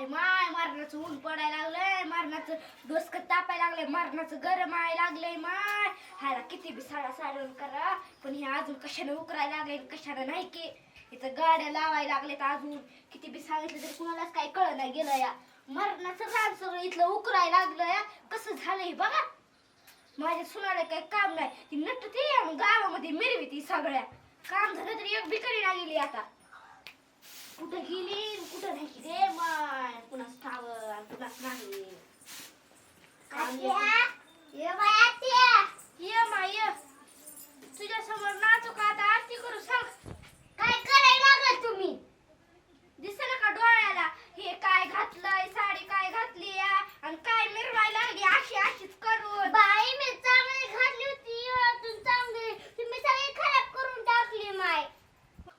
काय माय मरणाचं ऊन पडायला लागलंय मरणाचं डोसक तापायला लागलंय मरणाचं गरम आहे लागलंय माय. ह्याला किती बी साडा साडून करा पण हे अजून कशाने उकरायला लागले कशाने नाही की? इथं गाड्या लावायला लागलेत अजून. किती बी सांगितलं तरी कुणालाच काही कळ नाही गेलं या. मरणाचं रान सगळं इथलं उकरायला लागलं या कसं झालंय बघा. माझ्या सुनाला काही काम नाही. ती नटते आणि गावामध्ये मिरवी ती सगळ्या. काम झालं तरी एक बिकरी नाही गेली आता. कुठं गेली कुठं नाही गेली माय कुणाच ठाव कुणाच नाही. काम येते. ये माय ये. तुझ्या समोर नाचू का आता? आरती करू सांग. काय करायला लागला तुम्ही? दिसलं का डोळ्याला? हे काय घातलंय? साडी काय घातली या? आणि काय मिरवायला लागली? अशी अशीच करून. बाई मी चांगली घातली होती. अजून चांगली. तुम्ही सगळी खराब करून टाकली माय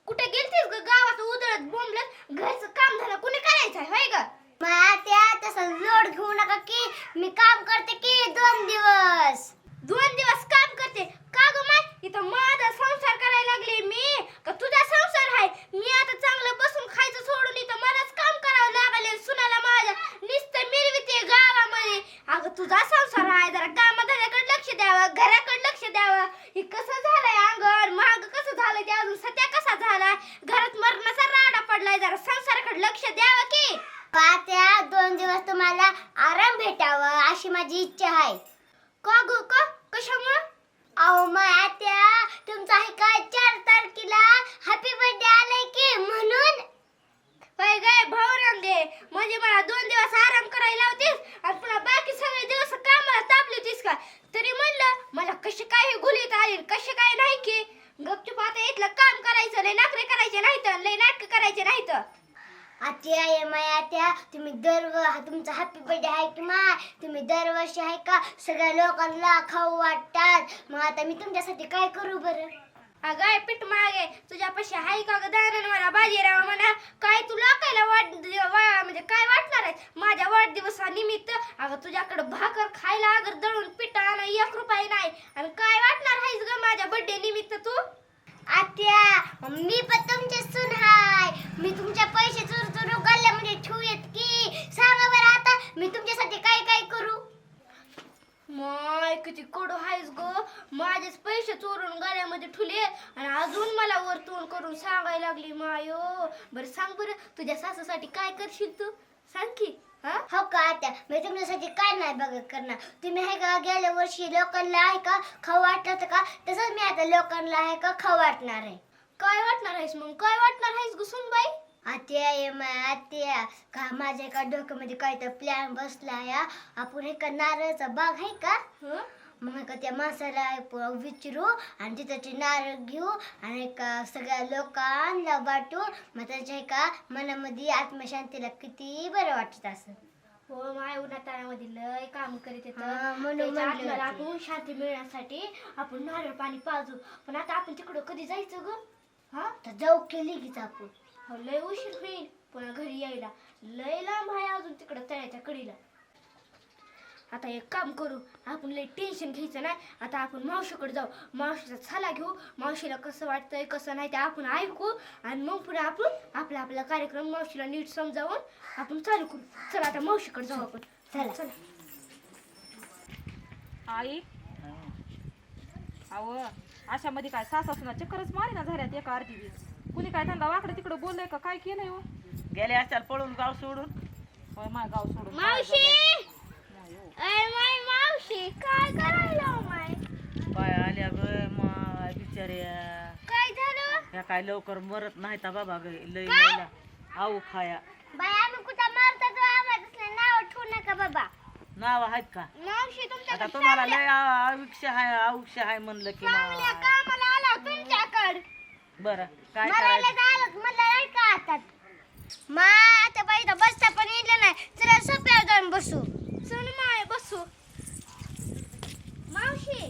कुठे गेलतीस ग गावात उधळत बोंबलत घरचं काम झालं कुणी करायचंय होय ग माया त्या तसं लोड घेऊ नका की मी काम करते की दोन दिवस दोन दिवस काम करते का ग माय इथं माझा संसार करायला लागले मी का तुझा संसार आहे मी आता चांगलं बसून खायचं सोडून इथं मलाच काम करावं लागले सुनाला माझ्या नुसतं मिरविते गावामध्ये अगं तुझा संसार आहे जरा कामधंद्याकडे लक्ष द्यावं घराकडे लक्ष द्यावं हे कसं झालंय अंगण महाग कसं झालंय ते अजून सध्या कसा झालाय? घरात मरणाचा राडा पडलाय जरा संसाराकडे लक्ष द्यावं की? त्या दोन दिवस तुम्हाला आराम भेटावा अशी माझी इच्छा आहे. का ग? का? कशामुळं? अहो माया त्या तुमचा आहे का चार तारखेला हॅपी बर्थडे आलाय की म्हणून? काय काय भाऊ दे म्हणजे मला दोन दिवस आराम करायला लावतीस आणि पुन्हा बाकी सगळे दिवस कामाला तापली होतीस का? तरी म्हणलं मला कशी काय हे गुलीत आली कशी काय नाही की? गपचूप आता इथलं काम करायचं लय नाकरे करायचे नाहीत लय नाटक करायचे नाहीत. आत्या ये माया त्या तुम्ही दर तुमचा हॅपी बर्थडे आहे की माय तुम्ही दरवर्षी आहे का? सगळ्या लोकांना खाऊ वाटतात. मग आता मी तुमच्यासाठी काय करू बरं? अगाय पीठ मागे. तुझ्यापाशी हाय का ग दानन मला बाजीराव म्हणा? काय तू लोकायला वाट वा- म्हणजे काय वाटणार आहे माझ्या वाढदिवसानिमित्त अगं तुझ्याकडे भाकर खायला अगर दळून पीठ आणा एक रुपये नाही आणि काय वाटणार आहेस ग माझ्या बर्थडे निमित्त तू आत्या मी पण तुमचे सून हाय मी तुमच्या पैसे चोर चोरू गल्ल्यामध्ये ठेवूयात की सांगा बरं आता मी तुमच्यासाठी काय काय करू माय किती कडू आहेस ग माझेच पैसे चोरून गाड्यामध्ये ठुले आणि अजून मला वरतून करून सांगायला लागली मायो. बरं सांग बरं तुझ्या सासूसाठी काय करशील तू? सांग की हा? हो का आत्या? मी तुमच्यासाठी काय नाही बघत करणार. तुम्ही आहे का गेल्या वर्षी लोकांना आहे का खाऊ वाटलं होतं का? तसंच मी आता लोकांना आहे का खाऊ वाटणार आहे. काय वाटणार आहेस मग? काय वाटणार आहेस ग सुनबाई आत्या ये माय आत्या का माझ्या एका डोक्यामध्ये काय तर प्लॅन बसला या आपण एका नारळाचा बाग आहे का? हं? मग का त्या माणसाला प- विचारू आणि तिथं नारळ घेऊ आणि का सगळ्या लोकांना वाटू मग त्याच्या एका मनामध्ये आत्मशांतीला किती बरं वाटत असं. हो माय उन्हाताळ्यामध्ये लय काम करीत येतं म्हणून होते. आपण शांती मिळण्यासाठी आपण नारळ पाणी पाजू. पण आता आपण तिकडं कधी जायचं ग? हा? तर जाऊ केली की आपण. हो लय उशीर होईल. पुन्हा घरी यायला. लय लांब आहे अजून तिकडं तळ्याच्या कडीला. आता एक काम करू आपण लय टेन्शन घ्यायचं नाही. आता आपण मावशीकडे जाऊ. मावशीचा छाला घेऊ. मावशीला कसं वाटतंय कसं नाही ते आपण ऐकू आणि मग पुढे आपण आपला आपला कार्यक्रम मावशीला नीट समजावून आपण चालू करू. चला आता मावशीकडे जाऊ आपण. चला. चला. आई. अव अशा मध्ये काय सासा सुना चक्करच मारी ना झाल्यात एका अर्धी वीस कुणी काय त्यांना वाकडं तिकडं बोललंय का? काय केलंय हो? गेले असतात पळून गाव सोडून. होय माय गाव सोडून. मावशी! मावशी काय करायला हो माय? आल्या ग माय बिचाऱ्या. काय झालं? ह्या काय लवकर मरत नाही तर बाबा ग लय लयला. आऊ खाया. बाय आम्ही कुठं मारतो आम्हाला नाव ठेवू नका बाबा. नाव आहेत का? मावशी तुमच्या आता तुम्हाला लय आयुष्य आहे आयुष्य आहे म्हणलं की चांगल्या. कामाला आला तुमच्याकडे. बरं काय करायचं? झालं मला नाही का आता मा आता बाई इथं बसता पण येईल नाही. चला सोप्यावर जाऊन बसू. बसू. मावशी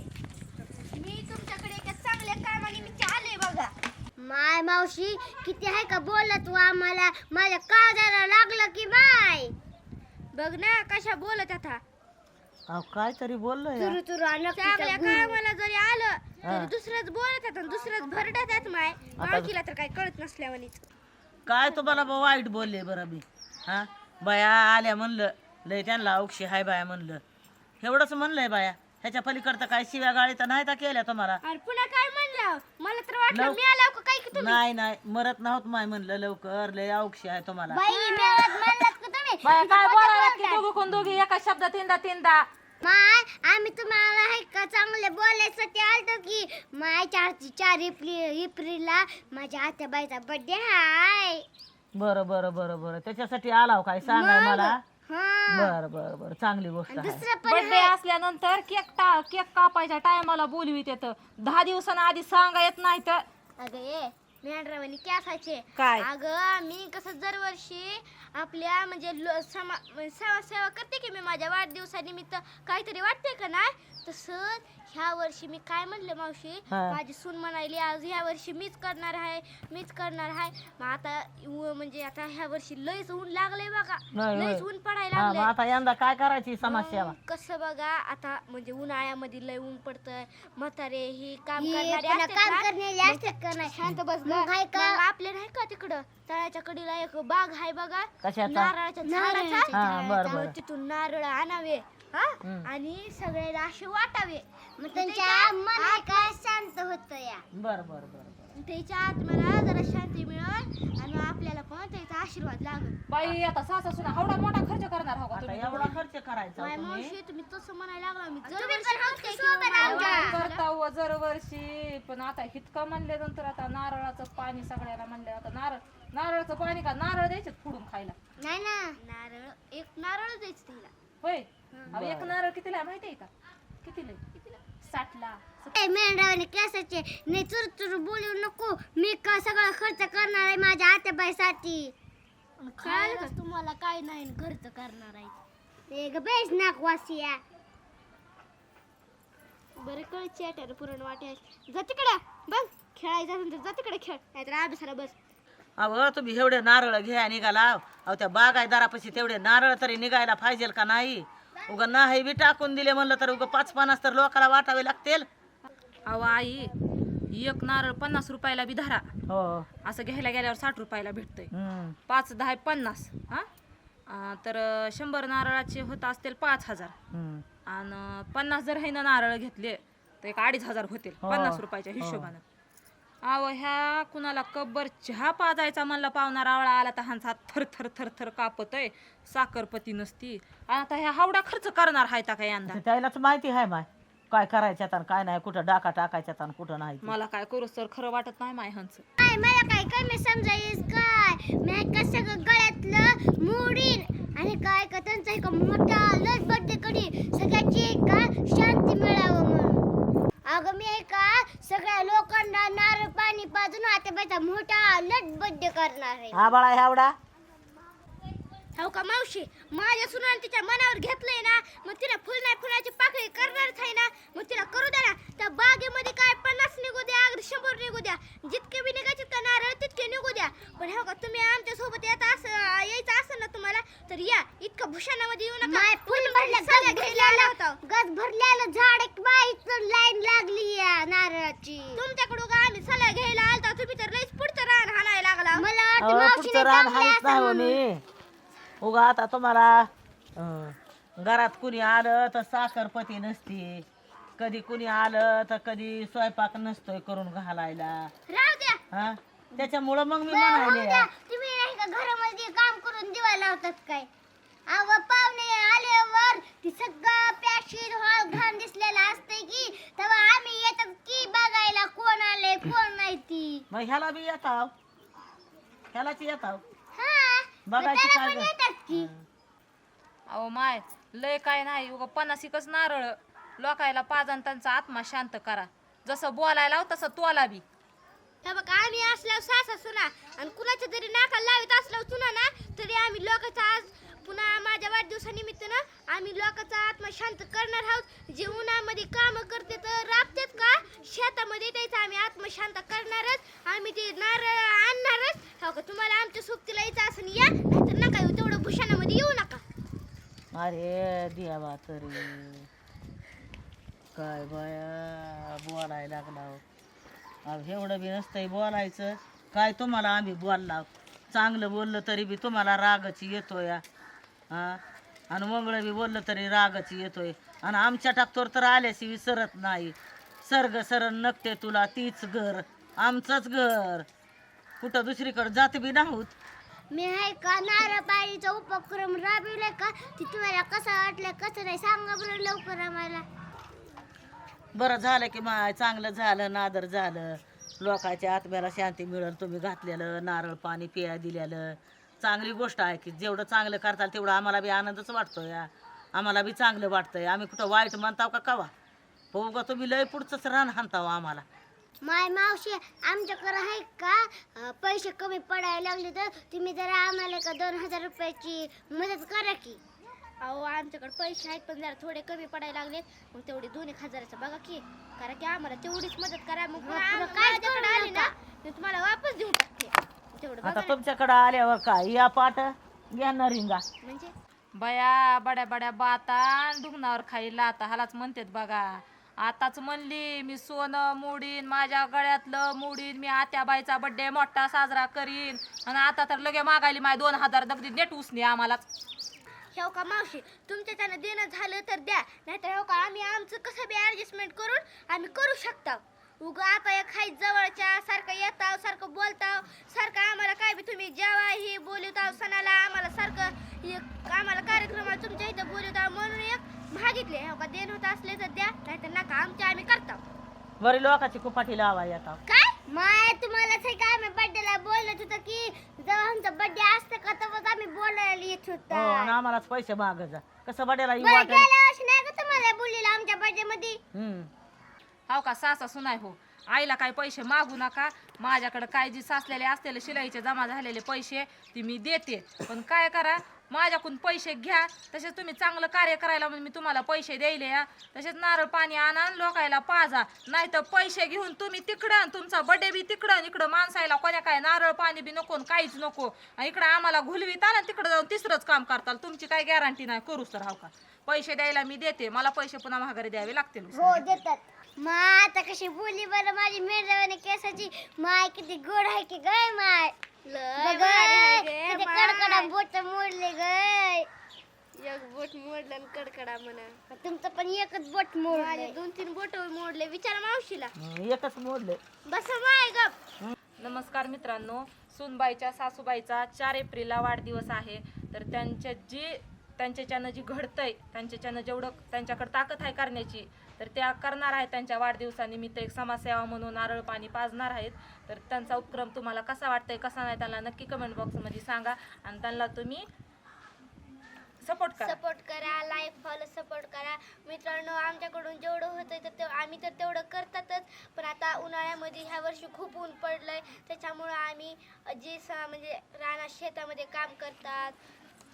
मी तुमच्याकडे एका चांगल्या कामानिमित्त आले बघा. माय मावशी किती आहे का बोलला तू आम्हाला माझ्या काळजाला लागलं की माय बघ ना कशा बोलत आता. अहो काय तरी बोललो तुरु तुरु चांगल्या कामाला जरी आलं हा. तरी दुसरंच बोलत आता दुसरंच भरडत आहेत माय. मावशीला तर काही कळत नसल्यावानीच. काय तुम्हाला बा वाईट बोलले बरं मी? हा? बाया आल्या म्हणलं लय त्यांना औक्षी हाय बाया म्हणलं. एवढंच म्हणलंय बाया. ह्याच्या पलीकडं काय शिव्या गाळी तर नाही तर केल्या तुम्हाला. आणि पुन्हा काय म्हणलं? मला तर वाटलं लव- मी आलो का काय की तुम्ही? नाही नाही. मरत नव्हत माय म्हणलं लवकर. लय औक्षी आहे तुम्हाला. बाई मिळत म्हणलात का तुम्ही? बाया काय बोलायला की दोघं कोण दोघी? एका शब्दात तीनदा तीनदा माय आम्ही तुम्हाला आहे का चांगले बोलायसाठी आलतो की? मायच्या हातची चार एप्रिल एप्रिलला माझ्या आत्याबाईचा बर्थडे हाय. बरं बरं बरं बरं. त्याच्यासाठी आलाव काय? सांगाय मला. हा बरं बरं बरं. चांगली गोष्ट आहे. दुसरं पण बर्थडे असल्यानंतर केक टा केक कापायच्या टायमाला बोलवीत येतं दहा दिवसांना आधी सांगा येत नाही तर. अगं ये मेंढरावानी काय असायचे. काय? अगं मी कसं दरवर्षी आपल्या म्हणजे लो- समा म्हणजे सेवा सेवा करते की मी माझ्या वाढदिवसानिमित्त काहीतरी वाटते का नाही? तसंच ह्या वर्षी मी काय म्हणलं मावशी? हा. माझी सून म्हणाली आज ह्या वर्षी मीच करणार आहे मीच करणार आहे. मग आता उ- म्हणजे आता ह्या वर्षी लयच ऊन लागलंय बघा. लयच. ऊन पडायला हा मग लागलंय आता यंदा काय करायची समाजसेवा मग कसं बघा आता म्हणजे उन्हाळ्यामध्ये लय ऊन पडतंय. म्हातारे ही काम हे करणारे पुन्हा असतात काम ना, करणारे मग असतात का नाही? शांत बस मग हाय का? मग आपले नाही का तिकडं? तळ्याच्या कडीला एक बाग आहे बघा. कशाचा? नारळाच्या झाडाचा. हा, बरं, मग बरं. तिथून नारळ आणावे. हा. आणि सगळ्याला असे वाटावे. मग त्यांच्या मन आहे का शांत होत या? बरं बरं बरं बरं. त्याच्या आत्म्याला जरा शांती मिळेल आणि आपल्याला पण त्याचा आशीर्वाद लागेल. बाई आता सासा सुना हवडा मोठा खर्च करणार हो का आता तुम्ही? एवढा खर्च करायचा माय तुम्ही. मावशी तुम्ही तसं म्हणायला लागला. मी तुम्ही दरवर्षी पण करते व दरवर्षी पण आता हितकं म्हणल्यानंतर आता नारळाचं पाणी सगळ्याला म्हणलं आता नारळ नारळाचं पाणी का? नारळ द्यायचे फोडून खायला. नाही ना. नारळ एक नारळ द्यायचं तिला. होय. अहो, एक नारळ कितीला आहे माहिती आहे का? कितीला आहे? साठला. मेंढरावाने चुर चुर बोलू नको. मी का सगळा खर्च करणार आहे माझ्या आत्याबाईसाठी खायला तुम्हाला काय नाही घरचं करणार आहे. ग बेस नाक वासिया. बरं कळ चॅटर पुरण वाटे जा तिकडे. बघ खेळायचं असेल तर जा तिकडे खेळ. नाहीतर अभ्यासाला बस. अहो तुम्ही एवढे नारळ घ्या निघाला. अहो त्या बागायदारापाशी तेवढे नारळ तरी निघायला पाहिजे का नाही? उगा नाही बी टाकून दिले म्हणलं तर उगा पाच पन्नास तर लोकाला वाटावे लागतील. अहो आई एक नारळ पन्नास रुपयाला बी धरा. हो. असं घ्यायला गेल्यावर साठ रुपयाला भेटतंय. हम्म. पाच दहा पन्नास हा? तर शंभर नारळाचे होत असतील पाच हजार. हम्म. आणि पन्नास जर हे ना नारळ घेतले तर एक अडीच हजार होतील. हो. पन्नास रुपयाच्या हिशोबानं. अहो ह्या कुणाला कब्बर चहा पाजायचा म्हणला पावणार आवळा आला तर हात थर थर थर थर कापतय. साखरपती नसती. आणि आता ह्या हावडा खर्च करणार हाय का यंदा? ते त्यालाच माहिती आहे माय. काय करायच्यात आणि काय नाही कुठं डाका टाकायच्यात आणि कुठं नाही. मला काय करू तर खरं वाटत नाही माय ह्यांचं काय मला काय कमी समजायस काय मी का सगळं गळ्यातलं मोडीन आणि काय का त्यांचा एक मोठा लस बर्थडे करी सगळ्याची एक का शांती मिळावं म्हणून अगं मी आहे का सगळ्या लोकांना नारळ पाणी आत्याबाईचा मोठा लट बर्थडे करणार आहे. हा बाळा एवढा हो का मावशी? माझ्या सुनाने तिच्या मनावर घेतलंय ना मग तिला फुल नाही फुलाची पाकळी करणारच आहे ना. मग तिला करू द्या ना. त्या बागेमध्ये काय पन्नास निघू द्या अगदी शंभर निघू द्या. जितके बी निघायचे निघू द्या. पण हो का तुम्ही आमच्यासोबत येत असं यायचं असेल ना तुम्हाला तर या. इतकं भूषणामध्ये येऊ नका. माय फुल भरलं सगळ्या गज घ्यायला आला होता. भरलेलं गज भरलेलं झाड एक बाईचं लाईन लागली या नारळाची. तुमच्याकडून का आम्ही सल्ला घ्यायला आलता. तुम्ही तर लईच पुढचं रान हाणायला लागला. मला वाटतं अहो, मावशीने पुढचं रान चांगलं हाणत असं नाही हो म्हणून. मी. उगा आता तुम्हाला अं, घरात कुणी आलं तर साखरपती नसते. कधी कुणी आलं तर कधी स्वयंपाक नसतोय करून घालायला. राहू द्या. हा? त्याच्यामुळं मग मी म्हणाले. तुम्ही नाही का घरामध्ये काम करून दिवा लावतात काय? अव पाहुणे आल्यावर ती सगळं पॅशीर हॉल घाण दिसलेलं असते की तेव्हा आम्ही येतात की बघायला कोण आले कोण नाही ती. मग ह्याला बी येताव. ह्यालाच येताव. हा मग बघायची त्याला काय पण गं? येतात की. अहो माय लय काय नाही. उगा पन्नास एकच नारळ. लोकायला पाजन त्यांचा आत्मा शांत करा. जसं बोलायला लाव तसं तोला बी. हे बघा आम्ही असल्यावर सासा सुना आणि कुणाच्या जरी नाकाला लावित असल्यावर सुना ना तरी आम्ही लोकांचा आज पुन्हा माझ्या वाढदिवसानिमित्तानं आम्ही लोकांचा आत्मा शांत करणार आहोत. जे उन्हामध्ये काम करते तर राबतात का? शेतामध्ये त्याचा आम्ही आत्मा शांत करणारच आम्ही ते नारळ आणणारच हो का तुम्हाला आमच्या सोबतीला यायचं असं या. नाहीतर नका येऊ तेवढं भूषणामध्ये येऊ नका. अरे देवा तरी. काय बाया बोलायला लागला हो. एवढं बी नसतंय बोलायचं. काय तुम्हाला आम्ही बोलला चांगलं बोललं तरी बी तुम्हाला रागच येतो या आणि मंगळ बी बोललं तरी रागच येतोय. आणि आमच्या टाकतोर तर आल्याशी विसरत नाही. सर्ग सरण नकते तुला तीच घर आमचंच घर. कुठं दुसरीकडे जात बी नाहूत. मी आहे का नारळ उपक्रम राबविलाय का? ती तुम्हाला कसं वाटलं कसं नाही सांगा बरं लवकर आम्हाला. बरं झालं की माय चांगलं झालं नादर झालं. लोकांच्या आत्म्याला शांती मिळेल तुम्ही घातलेलं नारळ पाणी पिया दिलेलं. चांगली गोष्ट आहे की जेवढं चांगलं करताल तेवढं आम्हाला बी आनंदच वाटतो या आम्हाला बी चांगलं वाटतंय. आम्ही कुठं वाईट म्हणताव का कवा? हो तुम्ही लय पुढचंच रान हाणताव आम्हाला. माय मावशी आमच्याकडे आहे का? पैसे कमी पडायला लागले तर तुम्ही जरा आम्हाला का दोन हजार रुपयाची मदत करा की. अहो आमच्याकडे पैसे आहेत पण जरा थोडे कमी पडायला लागले. मग तेवढे दोन एक हजाराचं बघा की. कारण की आम्हाला तेवढीच मदत करा. मग पुन्हा पुढं आम- काहीच माझ्याकडे करू आली ना मी तुम्हाला वापस देऊन टाकते. तेवढं बघा आता ना. तुमच्याकडं आल्यावर काय? या पाट घ्या ना रिंगा. म्हणजे? बया बड्या बड्या बाता दुखणावर खायला आता. हालाच म्हणतात बघा. आताच म्हणली मी सोनं मोडीन माझ्या गळ्यातलं मोडीन मी आत्याबाईचा बड्डे मोठा साजरा करीन. आणि आता तर लगे मागायली माय दोन हजार. दगदी नेट उसने आम्हाला हो का मावशी? तुमच्या त्यानं देणं झालं तर द्या नाहीतर हो का आम्ही आमचं कसं बी ऍडजस्टमेंट करून आम्ही करू शकतो. उगा आता एक हाय जवळच्या सारखं येताव सारखं बोलताव सारखं आम्हाला काय बी तुम्ही जेव्हा ही बोलवताव सणाला आम्हाला सारखं हे आम्हाला कार्यक्रमाला तुमच्या इथं बोलवताव म्हणून एक मागितले हो का देणं होत असले तर द्या नाहीतर नका. आमच्या आम्ही करताव. बरी लोकांची कुपाठी लावा येतात काय? माय तुम्हाला ते काय आम्ही बर्थडेला बोलत होतं की जेव्हा आमचा बर्थडे असतं का बोलायला येत हो होतो आम्हालाच पैसे माग जा कसं बड्याला येऊ बरं वाटेल? गेल्या वर्षी नाही का तुम्हाला बोललेलं आमच्या बर्थडे मध्ये हम्म. हो का सासा सुनाय हो. आईला काय पैसे मागू नका. माझ्याकडे काय जी साचलेले असलेले शिलाईचे जमा झालेले पैसे ते मी देते. पण काय करा माझ्याकडून पैसे घ्या. तसेच तुम्ही चांगलं कार्य करायला म्हणून मी तुम्हाला पैसे द्यायले या तसेच नारळ पाणी आणा लोकायला पाजा. नाही तर पैसे घेऊन तुम्ही तिकडं आणि तुमचा बड्डे बी तिकडं आणि इकडं माणसायला कोण्या काय नारळ पाणी बी नको आणि काहीच नको. इकडं आम्हाला घुलवीत आला तिकडं जाऊन तिसरंच काम करताल. तुमची काय गॅरंटी नाही. करूच तर हाव का? पैसे द्यायला मी देते. मला पैसे पुन्हा महागारी द्यावे लागतील. हो देतात. मा आता कशी बोली बरं माझी मेंढरावाने केसाची? माय किती गोड आहे की गाय माय? बोट मोडले एक बोट मोडलं आणि कडकडा म्हणा. तुमचं पण एकच बोट मोडले दोन तीन बोट मोडले. विचार मावशीला. एकच मोडले. बस माय गप. नमस्कार मित्रांनो सुनबाईच्या सासूबाईचा चार एप्रिलला वाढदिवस आहे. तर त्यांच्या जी त्यांच्याच्यानं जी घडतंय त्यांच्याच्यानं जेवढं त्यांच्याकडे ताकद आहे करण्याची तर त्या करणार आहेत त्यांच्या वाढदिवसानिमित्त एक समाजसेवा म्हणून नारळ पाणी पाजणार आहेत. तर त्यांचा उपक्रम तुम्हाला कसा वाटतंय कसा नाही त्यांना नक्की कमेंट बॉक्समध्ये सांगा. आणि त्यांना तुम्ही सपोर्ट करा. सपोर्ट करा लाईक फॉलो सपोर्ट करा. मित्रांनो आमच्याकडून जेवढं होतंय तर ते आम्ही तर तेवढं करतातच. पण आता उन्हाळ्यामध्ये ह्या वर्षी खूप ऊन पडलंय. त्याच्यामुळं आम्ही जे स म्हणजे रानात शेतामध्ये काम करतात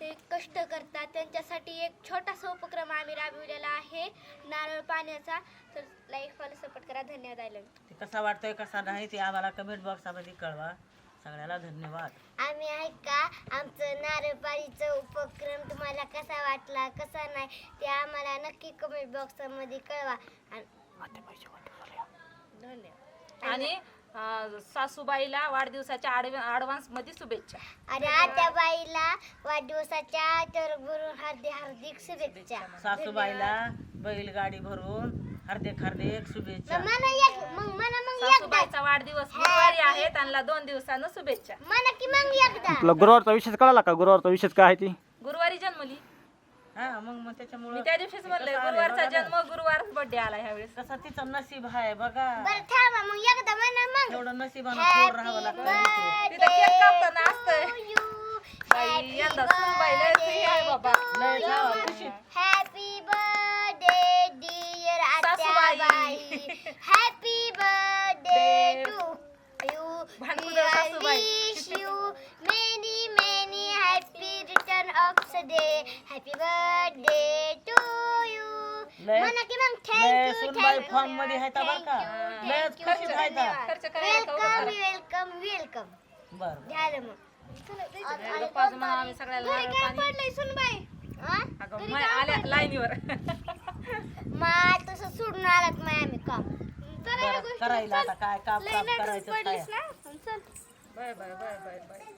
ते कष्ट करतात. त्यांच्यासाठी एक छोटासा उपक्रम आम्ही राबविलेला आहे. नारळ पाण्याचा. तर लाईक फॉलो सपोर्ट करा. धन्यवाद आय ते कसा वाटतोय कसा नाही ते आम्हाला कमेंट बॉक्समध्ये कळवा. सगळ्याला धन्यवाद. आम्ही आहे का आमचं नारळ पाळीचा उपक्रम तुम्हाला कसा वाटला कसा नाही ते आम्हाला नक्की कमेंट बॉक्समध्ये कळवा. आणि धन्यवाद. आणि सासूबाईला वाढदिवसाच्या ॲडव्हान्समध्ये शुभेच्छा. आणि आत्या बाईला वाढदिवसाच्या तरबरून हार्दिक हार्दिक शुभेच्छा. सासूबाईला बैलगाडी भरून हार्दिक हार्दिक शुभेच्छा. मग मला एक मग मला मग एकदा. सासूबाईचा वाढदिवस गुरुवारी आहे त्यांना दोन दिवसानं शुभेच्छा. मला की मग एकदा. तुला गुरुवारचा विषय कळाला का? गुरुवारचा विषय काय आहे ती? गुरुवारी जन्मली. हा मग मग मी त्या दिवशीच म्हणलंय गुरुवारचा. जन्म गुरुवार बर्थडे आला ह्यावेळेस कसं तिचं नशीब आहे बघा बरं थांबा मग एकदा म्हणा मग एवढं नशिबानं थोर राहावं लागतं तिथं केक कापताना असतंय you. बाई यंदा सुनबाई लय फ्री आहे बाबा लय जावं खुशीत. Happy birthday dear. आत्याबाई happy birthday to you भांडकुदळ सासूबाई. Wish you many of day happy birthday to you लय- म्हणा की मग लय थँक्यू सुनबाई फॉर्ममध्ये बरं का. Thank लय you, खुशीत आहेत खर्च करायला तर वेलकम वेलकम वेलकम बरं बरं. झालं मग. करा. पाच म्हणा आम्ही सगळ्याला नारळ पाणी. पडलंय सुनबाई? हा? अगं माय आल्या लाईनीवर. मा तसं सोडून आलात माय आम्ही. काम. बरं करायला आता काय काप काप करायचं काय? पडलीस ना? चल. Bye bye bye bye bye.